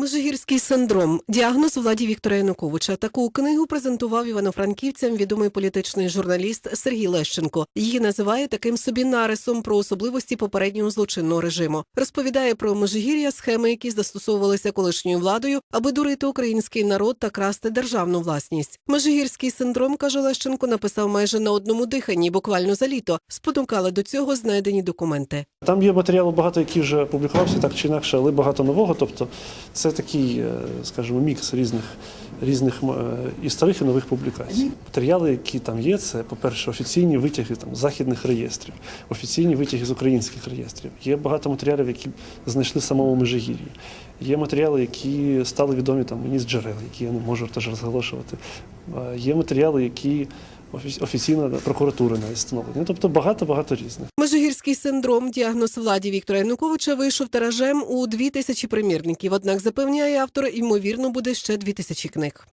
Межигірський синдром діагноз владі Віктора Януковича. Таку книгу презентував івано-франківцям відомий політичний журналіст Сергій Лещенко. Її називає таким собі нарисом про особливості попереднього злочинного режиму. Розповідає про Межигір'я, схеми, які застосовувалися колишньою владою, аби дурити український народ та красти державну власність. Межигірський синдром каже Лещенко, написав майже на одному диханні, буквально за літо. Спонукали до цього знайдені документи. Там є матеріалу багато, який вже публікувався так чи інакше, але багато нового. Тобто це такий, е, скажімо, мікс різних, різних е, і старих, і нових публікацій. Матеріали, які там є, це, по-перше, офіційні витяги там, західних реєстрів, офіційні витяги з українських реєстрів. Є багато матеріалів, які знайшли самому Межигір'ї. Є матеріали, які стали відомі там, мені з джерел, які я не можу теж розголошувати. Е, Є матеріали, які офіційна прокуратура на встановлена. Тобто багато-багато різних. Межигірський синдром, діагноз владі Віктора Януковича, вийшов тиражем у дві тисячі примірників. Однак запевняє автор, ймовірно, буде ще дві тисячі книг.